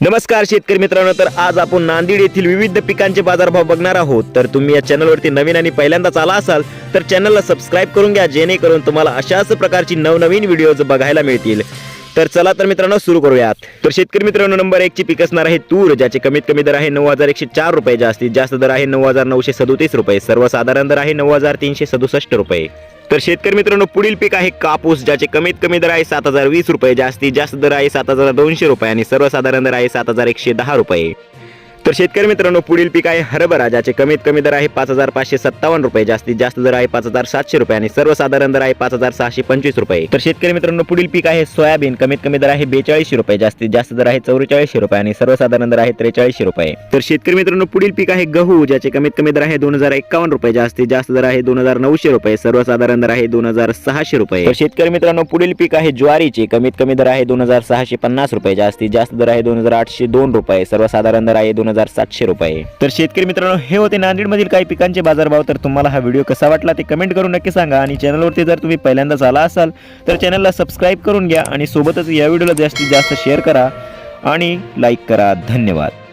नमस्कार शेतकरी मित्रांनो तर आज आपण नांदेड येथील विविध पिकांचे बाजारभाव बघणार आहोत. तर तुम्ही या चॅनलवरती नवीन आणि पहिल्यांदाच आला असाल तर चॅनलला सबस्क्राईब करून घ्या जेणेकरून तुम्हाला अशाच प्रकारची नवनवीन व्हिडिओज बघायला मिळतील. तर चला तर मित्रांनो सुरू करूयात. तर शेतकरी मित्रांनो नंबर एक ची पीक असणार आहे तूर ज्याचे कमीत कमी दर आहे नऊ हजार एकशे चार रुपये जास्तीत जास्त दर आहे नऊ हजार नऊशे सदोतीस रुपये. सर्वसाधारण दर आहे नऊ हजार तीनशे सदुसष्ट रुपये. तर शेतकरी मित्रांनो पुढील पीक आहे कापूस ज्याचे कमीत कमी दर आहे सात हजार वीस रुपये जास्तीत जास्त दर आहे सात हजार दोनशे रुपये आणि सर्वसाधारण दर आहे सात हजार एकशे दहा रुपये. तर शेतकरी मित्रांनो पुढील पीक आहे हरभरा ज्याचे कमीत कमी दर आहे पाच हजार पाचशे सत्तावन्न रुपये जास्तीत जास्त दर आहे पाच हजार सातशे रुपये आणि सर्वसाधारण दर आहे पाच हजार सहाशे पंचवीस रुपये तर शेतकरी मित्रांनो पुढील पीक आहे सोयाबीन कमीत कमी दर आहे बेचाळीसशे रुपये जास्तीत जास्त दर आहे चौवेचाळीसशे रुपये आणि सर्वसाधारण दर आहे त्रेचाळीसशे रुपये तर शेतकरी मित्रांनो पुढील पीक आहे गहू ज्याचे कमीत कमी दर आहे दोन हजार एकावन्न रुपये जास्तीत जास्त दर आहे दोन हजार नऊशे रुपये सर्वसाधारण दर आहे दोन हजार सहाशे रुपये तर शेतकरी मित्रांनो पुढील पीक आहे ज्वारीचे कमीत कमी दर आहे दोन हजार सहाशे पन्नास रुपये जास्तीत जास्त दर आहे दोन हजार आठशे दोन रुपये सर्वसाधारण दर आहे दोन हजार सातशे रुपये. तर शेतकरी मित्रांनो हे होते नांदेडमधील काही पिकांचे बाजारभाव. तर तुम्हाला हा व्हिडिओ कसा वाटला ते कमेंट करून नक्की सांगा. आणि चॅनलवरती जर तुम्ही पहिल्यांदाच आला असाल तर चॅनलला सबस्क्राईब करून घ्या आणि सोबतच या व्हिडिओला जास्तीत जास्त शेअर करा आणि लाईक करा. धन्यवाद.